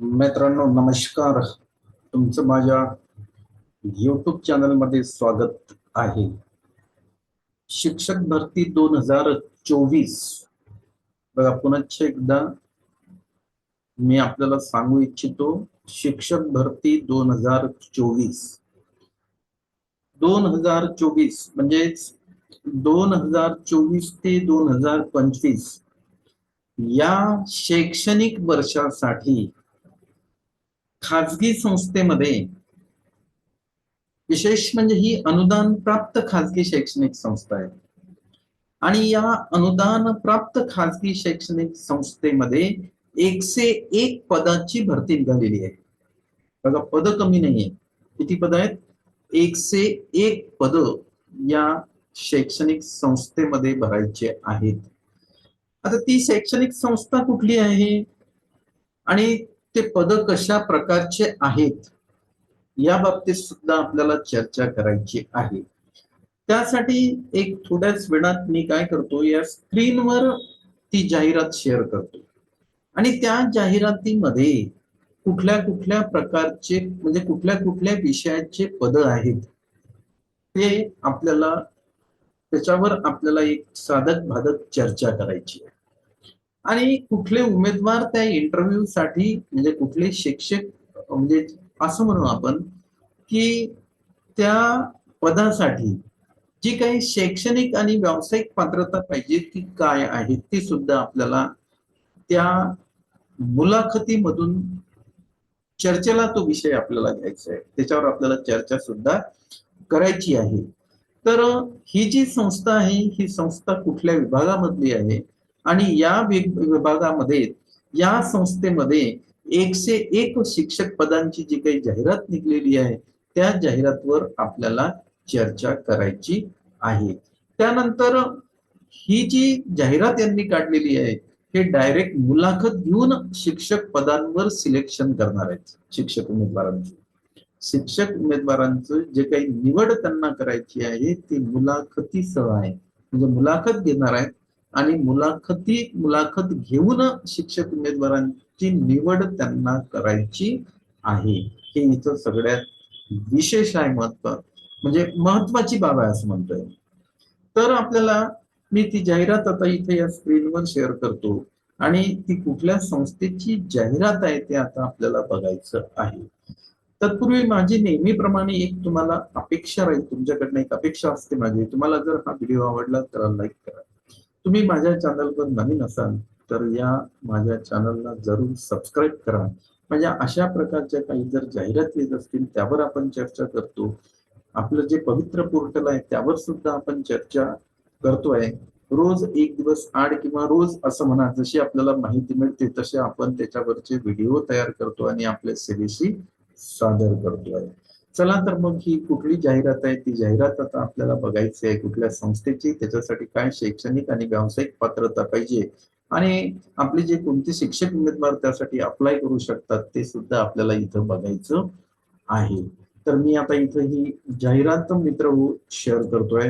मित्रांनो नमस्कार. तुमचं माझ्या युट्यूब चॅनलमध्ये स्वागत आहे. शिक्षक भरती दोन हजार चोवीस. बघा पुनश्च एकदा मी आपल्याला सांगू इच्छितो शिक्षक भरती दोन हजार चोवीस. दोन हजार चोवीस म्हणजेच दोन हजार चोवीस ते दोन हजार पंचवीस या शैक्षणिक वर्षासाठी खाजगी संस्थेमध्ये विशेष म्हणजे ही अनुदान प्राप्त खाजगी शैक्षणिक संस्था आहे. आणि या अनुदान प्राप्त खाजगी शैक्षणिक संस्थेमध्ये एकशे एक पदाची भरती निघालेली आहे. बघा पद कमी नाहीये. किती पद आहेत? एकशे एक पद या शैक्षणिक संस्थेमध्ये भरायचे आहेत. आता ती शैक्षणिक संस्था कुठली आहे? आणि ते पद कशा प्रकारचे आहेत या बाबतीत सुद्धा आपल्याला चर्चा करायची आहे. त्यासाठी एक थोड्याच वेळात मी काय करतो या स्क्रीनवर ती जाहिरात शेअर करतो. आणि त्या जाहिरातीमध्ये कुठल्या कुठल्या प्रकारचे म्हणजे कुठल्या कुठल्या विषयाचे पद आहेत ते आपल्याला त्याच्यावर आपल्याला एक साधक भाधक चर्चा करायची आहे. आणि कुठले उमेदवार त्या इंटरव्ह्यू साठी म्हणजे कुठले शिक्षक म्हणजे असं म्हणू आपण की त्या पदासाठी जी काही शैक्षणिक आणि व्यावसायिक पात्रता पाहिजे ती काय आहे ती सुद्धा आपल्याला त्या मुलाखतीमधून चर्चेला तो विषय आपल्याला घ्यायचा आहे. त्याच्यावर आपल्याला चर्चा सुद्धा करायची आहे. तर ही जी संस्था आहे ही संस्था कुठल्या विभागामधली आहे आणि या विभागामध्ये या संस्थेमध्ये एकशे एक शिक्षक पदांची जी काही जाहिरात निघलेली आहे त्या जाहिरातवर आपल्याला चर्चा करायची आहे. त्यानंतर ही जी जाहिरात यांनी काढलेली आहे हे डायरेक्ट मुलाखत घेऊन शिक्षक पदांवर सिलेक्शन करणार आहेत शिक्षक उमेदवारांचे. शिक्षक उमेदवारांचं जे काही निवड त्यांना करायची आहे ती मुलाखतीसह आहे. म्हणजे मुलाखत घेणार आहेत आणि मुलाखती मुलाखत घेऊन शिक्षक उमेदवारांची निवड त्यांना करायची आहे. हे इथं सगळ्यात विशेष आहे महत्त्व म्हणजे महत्वाची बाब आहे असं म्हणतोय. तर आपल्याला मी ती जाहिरात आता इथे या स्क्रीनवर शेअर करतो. आणि ती कुठल्या संस्थेची जाहिरात आहे ते आता आपल्याला बघायचं आहे. तत्पूर्वी माझी नेहमीप्रमाणे एक तुम्हाला अपेक्षा राहील. तुमच्याकडनं एक अपेक्षा असते माझी. तुम्हाला जर हा व्हिडिओ आवडला तर लाईक करा. तुम्ही माझ्या चॅनलवर नवीन असाल तर या माझ्या चॅनलला जरूर सबस्क्राईब करा. म्हणजे अशा प्रकारच्या काही जर जाहिरात येत असतील त्यावर आपण चर्चा करतो. आपलं जे पवित्र पोर्टल आहे त्यावर सुद्धा आपण चर्चा करतोय. रोज एक दिवस आड किंवा रोज असं म्हणा जशी आपल्याला माहिती मिळते तसे आपण त्याच्यावरचे व्हिडिओ तयार करतो आणि आपल्या सेवेशी सादर करतोय. चला तर मग ही कुठली जाहिरात आहे? ती जाहिरात आता आपल्याला बघायची आहे कुठल्या संस्थेची. त्याच्यासाठी काय शैक्षणिक आणि व्यावसायिक पात्रता पाहिजे? आणि आपले जे कोणते शिक्षक उमेदवार त्यासाठी अप्लाय करू शकतात ते सुद्धा आपल्याला इथं बघायचं आहे. तर मी आता इथं ही जाहिरात मित्र हो, शेअर करतोय.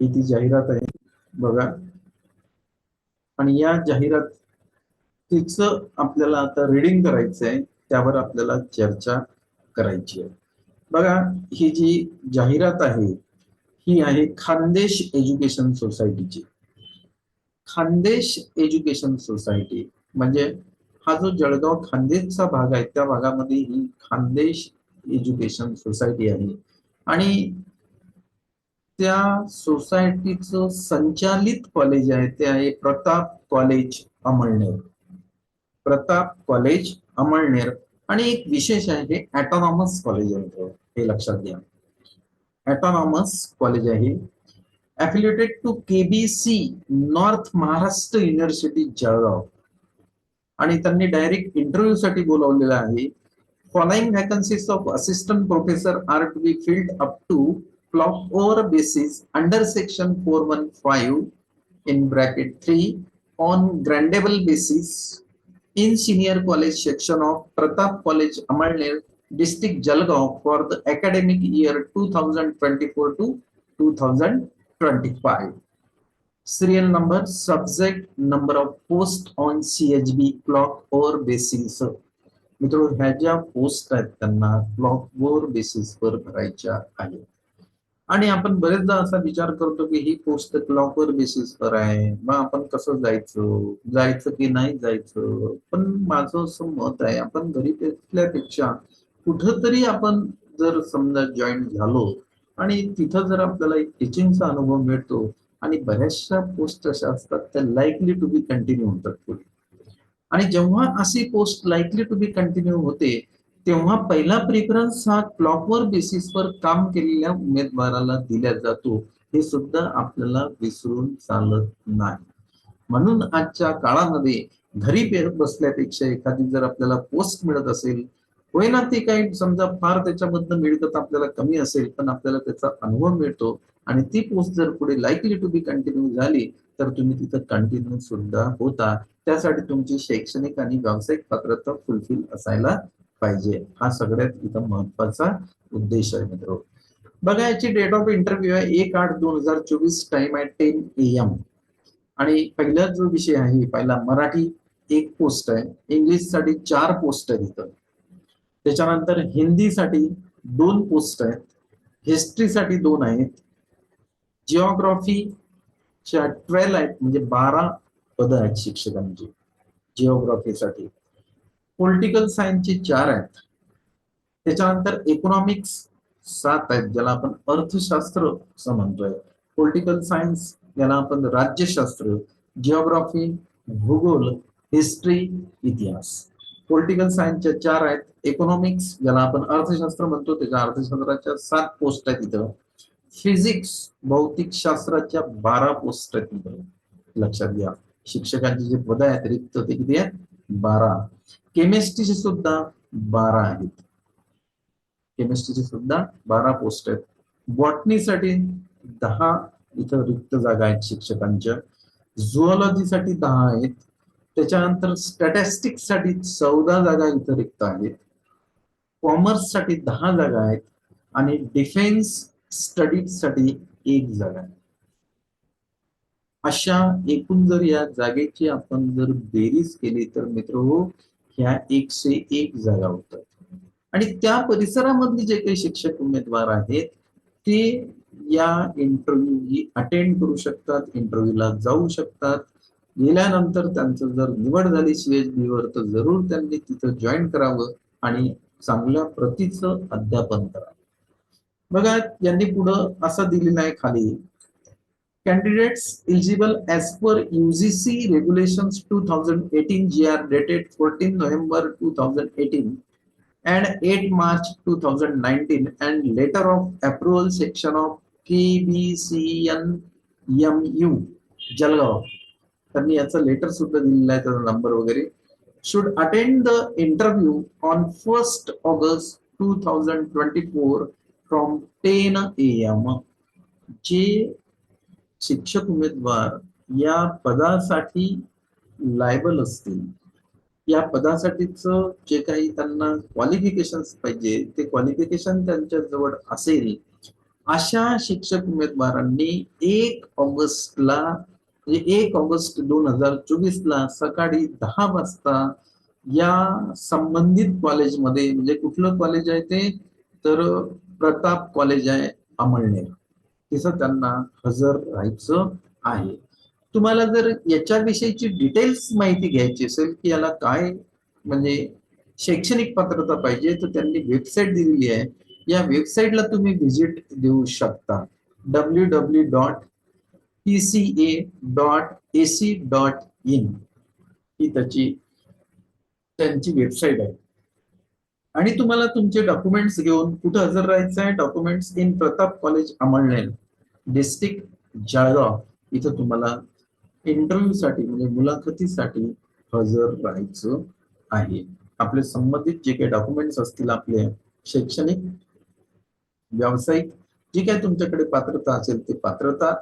ही ती जाहिरात आहे बघा. आणि या जाहिरात तिचं आपल्याला आता रिडिंग करायचं आहे त्यावर आपल्याला चर्चा करायची आहे. बघा ही जी जाहिरात आहे ही आहे खानदेश एज्युकेशन सोसायटीची. खानदेश एज्युकेशन सोसायटी म्हणजे हा जो जळगाव खानदेशचा भाग आहे त्या भागामध्ये ही खानदेश एज्युकेशन सोसायटी आहे. आणि त्या सोसायटीचं संचालित कॉलेज आहे ते आहे प्रताप कॉलेज अमळनेर. प्रताप कॉलेज अमळनेर. आणि एक विशेष आहे हे ॲटॉनॉमस कॉलेज आहे हे लक्षात घ्या. ॲटॉनॉमस कॉलेज आहे. Affiliated to KBC north Maharashtra university Jalgaon. आणि त्यांनी डायरेक्ट इंटरव्ह्यू साठी बोलावलेलं आहे. Following vacancies of assistant professor are to be filled up to clock over basis under section four one five in bracket three on grantable basis in senior college section of Pratap College Amalner district Jalgaon for the academic year 2024 to 2025 serial number subject number of post on CHB clock or basis मित्र ह्या ज्या post आहेत त्यांना clock hour बेसिसवर भरायच्या आहेत आणि आपण बरेचदा असा विचार करतो की ही पोस्ट क्लॉकवर बेसिसवर आहे. मग आपण कसं जायचं? जायचं की नाही जायचं? पण माझं असं मत आहे आपण घरी पेक्षा कुठंतरी आपण जर समजा जॉईन झालो आणि तिथं जर आपल्याला एक टीचिंगचा अनुभव मिळतो आणि बऱ्याचशा पोस्ट अशा असतात त्या लाईकली टू बी कंटिन्यू होतात पुढे. आणि जेव्हा अशी post likely to be continue होते तेव्हा पहिला प्रेफरन्स हा क्लॉकवर बेसिसवर काम केलेल्या उमेदवाराला दिला जातो. हे सुद्धा आपल्याला विसरून चालत नाही. म्हणून आजच्या काळामध्ये घरी बसल्यापेक्षा एखादी जर आपल्याला पोस्ट मिळत असेल होय ना ते काही समजा फार त्याच्यामधनं मिळकत आपल्याला कमी असेल पण आपल्याला त्याचा अनुभव मिळतो आणि ती पोस्ट जर पुढे लाईकली टू बी कंटिन्यू झाली तर तुम्ही तिथं कंटिन्यू सुद्धा होता. त्यासाठी तुमची शैक्षणिक आणि व्यावसायिक पात्रता फुलफिल असायला पाहिजे. हा सगळ्यात इथं महत्त्वाचा उद्देश आहे मित्र. बघा याची डेट ऑफ इंटरव्ह्यू आहे एक आठ दोन हजार चोवीस टाइम आहे टेन ए एम आणि पहिला जो विषय आहे पहिला मराठी एक पोस्ट आहे. इंग्लिशसाठी चार पोस्ट आहेत इथं. त्याच्यानंतर हिंदीसाठी दोन पोस्ट आहेत. हिस्ट्रीसाठी दोन आहेत. जिओग्राफीच्या ट्वेल्व आहेत म्हणजे बारा पद आहेत शिक्षकांची. जिओग्राफीसाठी पॉलिटिकल सायन्सचे चार आहेत. त्याच्यानंतर इकॉनॉमिक्स सात आहेत ज्याला आपण अर्थशास्त्र असं म्हणतोय. पॉलिटिकल सायन्स याला आपण राज्यशास्त्र जिओग्राफी भूगोल हिस्ट्री इतिहास. पॉलिटिकल सायन्सच्या चार आहेत. इकॉनॉमिक्स ज्याला आपण अर्थशास्त्र म्हणतो त्याच्या अर्थशास्त्राच्या सात पोस्ट आहेत इथं. फिजिक्स भौतिक शास्त्राच्या बारा पोस्ट आहेत इथं. लक्षात घ्या. शिक्षकांचे जे पद आहेत रिक्त ते किती आहेत? बारा. केमिस्ट्रीचे सुद्धा बारा आहेत. केमिस्ट्रीचे सुद्धा बारा पोस्ट आहेत. बॉटनीसाठी दहा इथं रिक्त जागा आहेत शिक्षकांच्या. झुओलॉजीसाठी दहा आहेत. त्याच्यानंतर स्टॅटिस्टिक्ससाठी चौदा जागा इथं रिक्त आहेत. कॉमर्ससाठी दहा जागा आहेत. आणि डिफेन्स स्टडीजसाठी एक जागा आहे. अशा एकूण जर या जागेची आपण जर बेरीज केली तर मित्र हो ह्या एकशे एक जागा होतात आणि त्या परिसरामधले जे काही शिक्षक उमेदवार आहेत ते या इंटरव्ह्यू अटेंड करू शकतात इंटरव्ह्यूला जाऊ शकतात. गेल्यानंतर त्यांचं जर निवड झाली सीएचडी वर तर जरूर त्यांनी तिथं जॉईन करावं आणि चांगल्या प्रतीचं अध्यापन करावं. बघा यांनी पुढं असं दिलेलं आहे खाली. candidates eligible as per UGC regulations 2018 GR dated 14 November 2018 and 8 March 2019 and letter of approval section of KBCNMU Jalgaon त्यांनी याचं लेटर सुद्धा दिलेलं आहे त्याचा नंबर वगैरे should attend the interview on 1st August 2024 from 10 a.m. जे शिक्षक उमेदवार या पदासाठी लायबल असतील. या पदासाठीच जे काही त्यांना क्वालिफिकेशन पाहिजे ते क्वालिफिकेशन त्यांच्या जवळ असेल अशा शिक्षक उमेदवारांनी एक ऑगस्टला म्हणजे एक ऑगस्ट दोन हजार चोवीस ला सकाळी दहा वाजता या संबंधित कॉलेजमध्ये म्हणजे कुठलं कॉलेज आहे ते? तर प्रताप कॉलेज आहे अमळनेर. तिथं त्यांना हजर राहायचं आहे. तुम्हाला जर याच्याविषयीची डिटेल्स माहिती घ्यायची असेल की याला काय म्हणजे शैक्षणिक पात्रता पाहिजे तर त्यांनी वेबसाईट दिलेली आहे. या वेबसाईटला तुम्ही व्हिजिट देऊ शकता. W W dot P C A dot A C dot in ही त्याची त्यांची वेबसाईट आहे. आणि तुम्हाला तुमचे डॉक्युमेंट्स घेऊन कुठं हजर राहायचं आहे documents in Pratap college Amalner district Jalgaon इथं तुम्हाला इंटरव्ह्यूसाठी म्हणजे मुलाखतीसाठी हजर राहायचं आहे. आपले संबंधित जे काही डॉक्युमेंट्स असतील आपले शैक्षणिक व्यावसायिक जी काही तुमच्याकडे पात्रता असेल ते पात्रता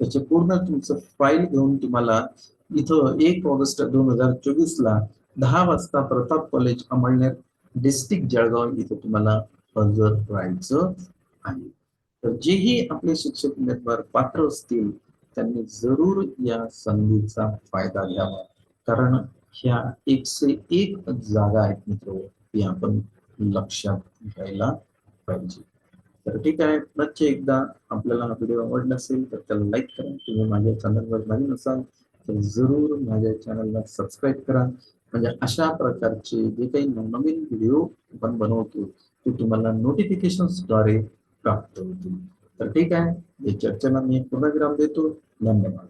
त्याचे पूर्ण तुमचं फाईल घेऊन तुम्हाला इथं एक ऑगस्ट दोन हजार चोवीस ला दहा वाजता प्रताप कॉलेज अमळनेर डिस्ट्रिक्ट जळगाव इथं तुम्हाला अर्ज राहायचं आहे. तर जेही आपले शिक्षक उमेदवार पात्र असतील त्यांनी जरूर या संधीचा फायदा घ्यावा. कारण ह्या एकशे एक जागा आहेत मित्र ती आपण लक्षात घ्यायला पाहिजे. तर ठीक आहे नक्की एकदा आपल्याला हा व्हिडिओ आवडला असेल तर त्याला लाईक करा. तुम्ही माझ्या चॅनलवर नवीन असाल तर जरूर माझ्या चॅनलला सबस्क्राईब करा. म्हणजे अशा प्रकारचे जे काही नवनवीन व्हिडिओ आपण बनवतो ते तुम्हाला नोटिफिकेशनद्वारे प्राप्त होतील. तर ठीक आहे या चर्चेला मी पूर्णविराम देतो. धन्यवाद.